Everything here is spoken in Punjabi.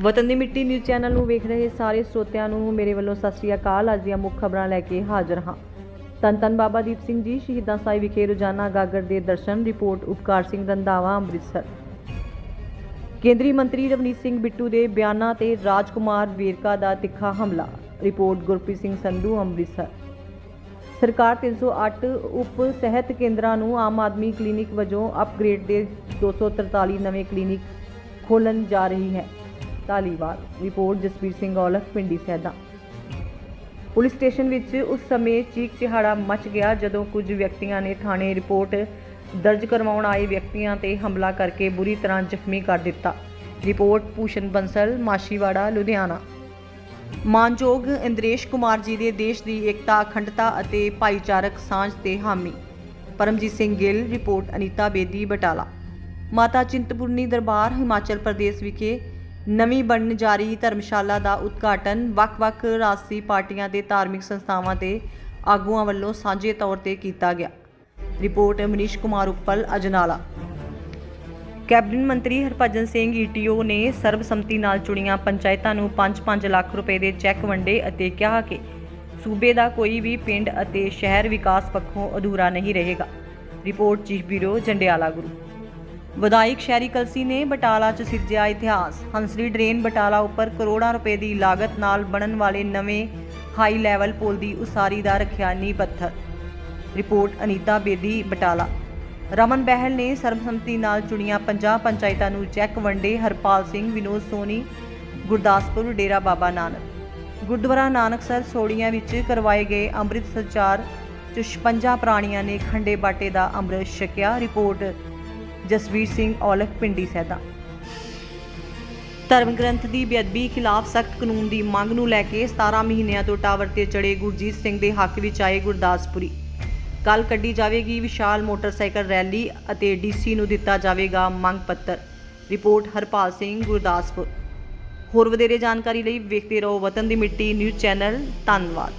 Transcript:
ਵਤਨ ਦੀ ਮਿੱਟੀ ਨਿਊਜ਼ ਚੈਨਲ ਨੂੰ ਵੇਖ ਰਹੇ ਸਾਰੇ ਸਰੋਤਿਆਂ ਨੂੰ ਮੇਰੇ ਵੱਲੋਂ ਸਤਿ ਸ੍ਰੀ ਅਕਾਲ। ਅੱਜ ਦੀਆਂ ਮੁੱਖ ਖਬਰਾਂ ਲੈ ਕੇ ਹਾਜ਼ਰ ਹਾਂ। ਧੰਨ ਧੰਨ ਬਾਬਾ ਦੀਪ ਸਿੰਘ ਜੀ, ਸ਼ਹੀਦਾਂ ਸਾਹਿਬ ਵਿਖੇ ਰੋਜ਼ਾਨਾ ਗਾਗਰ ਦੇ ਦਰਸ਼ਨ, ਰਿਪੋਰਟ ਉਪਕਾਰ ਸਿੰਘ ਰੰਧਾਵਾ, ਅੰਮ੍ਰਿਤਸਰ। ਕੇਂਦਰੀ ਮੰਤਰੀ ਰਵਨੀਤ ਸਿੰਘ ਬਿੱਟੂ ਦੇ ਬਿਆਨਾਂ ਤੇ ਰਾਜਕੁਮਾਰ ਵੇਰਕਾ ਦਾ ਤਿੱਖਾ ਹਮਲਾ, ਰਿਪੋਰਟ ਗੁਰਪ੍ਰੀਤ ਸਿੰਘ ਸੰਧੂ, ਅੰਮ੍ਰਿਤਸਰ। ਸਰਕਾਰ 308 ਉਪ ਸਿਹਤ ਕੇਂਦਰਾਂ ਨੂੰ ਆਮ ਆਦਮੀ ਕਲੀਨਿਕ ਵਜੋਂ ਅਪਗ੍ਰੇਡ ਦੇ 243 ਨਵੇਂ ਕਲੀਨਿਕ ਖੋਲ੍ਹਣ ਜਾ ਰਹੀ ਹੈ। Dhaliwal. Report Jasvir Singh Aulakh, Pindi Saida. Police station ਵਿੱਚ ਉਸ ਸਮੇਂ ਚੀਕ ਚਿਹਾੜਾ ਮਚ ਗਿਆ ਜਦੋਂ ਕੁਝ ਵਿਅਕਤੀਆਂ ਨੇ ਥਾਣੇ ਰਿਪੋਰਟ ਦਰਜ ਕਰਵਾਉਣ ਆਏ ਵਿਅਕਤੀਆਂ ਤੇ ਹਮਲਾ ਕਰਕੇ ਬੁਰੀ ਤਰ੍ਹਾਂ ਜ਼ਖਮੀ ਕਰ ਦਿੱਤਾ। ਰਿਪੋਰਟ ਭੂਸ਼ਣ ਬੰਸਲ ਮਾਸ਼ੀਵਾੜਾ ਲੁਧਿਆਣਾ। ਮਾਨਯੋਗ ਇੰਦਰੇਸ਼ ਕੁਮਾਰ ਜੀ ਦੇ ਦੇਸ਼ ਦੀ ਏਕਤਾ, ਅਖੰਡਤਾ ਅਤੇ ਭਾਈਚਾਰਕ ਸਾਂਝ ਤੇ ਹਾਮੀ। ਪਰਮਜੀਤ ਸਿੰਘ ਗਿੱਲ, ਰਿਪੋਰਟ ਅਨੀਤਾ ਬੇਦੀ, ਬਟਾਲਾ। ਮਾਤਾ ਚਿੰਤਪੁਰਨੀ ਦਰਬਾਰ, ਹਿਮਾਚਲ ਪ੍ਰਦੇਸ਼ ਵਿਖੇ ਨਵੀਂ ਬਣਨ ਜਾ ਰਹੀ ਧਰਮਸ਼ਾਲਾ ਦਾ ਉਦਘਾਟਨ, ਵੱਖ-ਵੱਖ ਰਾਜਸੀ ਪਾਰਟੀਆਂ ਦੇ ਧਾਰਮਿਕ ਸੰਸਥਾਵਾਂ ਦੇ ਆਗੂਆਂ ਵੱਲੋਂ ਸਾਂਝੇ ਤੌਰ ਤੇ ਕੀਤਾ ਗਿਆ। ਰਿਪੋਰਟ ਮਨੀਸ਼ ਕੁਮਾਰ ਉੱਪਲ, ਅਜਨਾਲਾ। ਕੈਬਨਿਟ ਮੰਤਰੀ ਹਰਭਜਨ ਸਿੰਘ ਈਟੀਓ ਨੇ ਸਰਬਸੰਮਤੀ ਨਾਲ ਚੁਣੀਆਂ ਪੰਚਾਇਤਾਂ ਨੂੰ 5-5 ਲੱਖ ਰੁਪਏ ਦੇ ਚੈੱਕ ਵੰਡੇ ਅਤੇ ਕਿਹਾ ਕਿ ਸੂਬੇ ਦਾ ਕੋਈ ਵੀ ਪਿੰਡ ਅਤੇ ਸ਼ਹਿਰ ਵਿਕਾਸ ਪੱਖੋਂ ਅਧੂਰਾ ਨਹੀਂ ਰਹੇਗਾ। Report chief bureau, Jandiala Guru. ਵਿਧਾਇਕ ਸ਼ਹਿਰੀ ਕਲਸੀ ਨੇ ਬਟਾਲਾ 'ਚ ਸਿਰਜਿਆ ਇਤਿਹਾਸ। ਹੰਸਰੀ ਡਰੇਨ ਬਟਾਲਾ ਉੱਪਰ ਕਰੋੜਾਂ ਰੁਪਏ ਦੀ ਲਾਗਤ ਨਾਲ ਬਣਨ ਵਾਲੇ ਨਵੇਂ ਹਾਈ ਲੈਵਲ ਪੁਲ ਦੀ ਉਸਾਰੀ ਦਾ ਰੱਖਿਆ ਨੀਂਹ ਪੱਥਰ। ਰਿਪੋਰਟ ਅਨੀਤਾ ਬੇਦੀ, ਬਟਾਲਾ। ਰਮਨ ਬਹਿਲ ਨੇ ਸਰਬਸੰਮਤੀ ਨਾਲ ਚੁਣੀਆਂ 50 ਪੰਚਾਇਤਾਂ ਨੂੰ ਚੈੱਕ ਵੰਡੇ ਹਰਪਾਲ ਸਿੰਘ, ਵਿਨੋਦ ਸੋਨੀ, ਗੁਰਦਾਸਪੁਰ, ਡੇਰਾ ਬਾਬਾ ਨਾਨਕ। ਗੁਰਦੁਆਰਾ ਨਾਨਕਸਰ ਸੋੜੀਆਂ ਵਿੱਚ ਕਰਵਾਏ ਗਏ ਅੰਮ੍ਰਿਤ ਸੰਚਾਰ 'ਚ 56 ਪ੍ਰਾਣੀਆਂ ਨੇ ਖੰਡੇ ਬਾਟੇ ਦਾ ਅੰਮ੍ਰਿਤ ਛਕਿਆ। ਰਿਪੋਰਟ ਜਸਵੀਰ ਸਿੰਘ ਔਲਖ ਪਿੰਡੀ ਸੈਦਾ। ਧਰਮ ਗ੍ਰੰਥ ਦੀ ਬੇਅਦਬੀ ਖਿਲਾਫ ਸਖਤ ਕਾਨੂੰਨ ਦੀ ਮੰਗ ਨੂੰ ਲੈ ਕੇ 17 ਮਹੀਨਿਆਂ ਤੋਂ ਟਾਵਰ ਤੇ ਚੜੇ ਗੁਰਜੀਤ ਸਿੰਘ ਦੇ ਹੱਕ ਵਿੱਚ ਆਏ ਗੁਰਦਾਸਪੁਰੀ। ਕੱਲ ਕੱਢੀ ਜਾਵੇਗੀ ਵਿਸ਼ਾਲ ਮੋਟਰਸਾਈਕਲ ਰੈਲੀ ਅਤੇ ਡੀਸੀ ਨੂੰ ਦਿੱਤਾ ਜਾਵੇਗਾ ਮੰਗ ਪੱਤਰ। ਰਿਪੋਰਟ ਹਰਪਾਲ ਸਿੰਘ, ਗੁਰਦਾਸਪੁਰ। ਹੋਰ ਵਧੇਰੇ ਜਾਣਕਾਰੀ ਲਈ ਵੇਖਦੇ ਰਹੋ ਵਤਨ ਦੀ ਮਿੱਟੀ ਨਿਊਜ਼ ਚੈਨਲ। ਧੰਨਵਾਦ।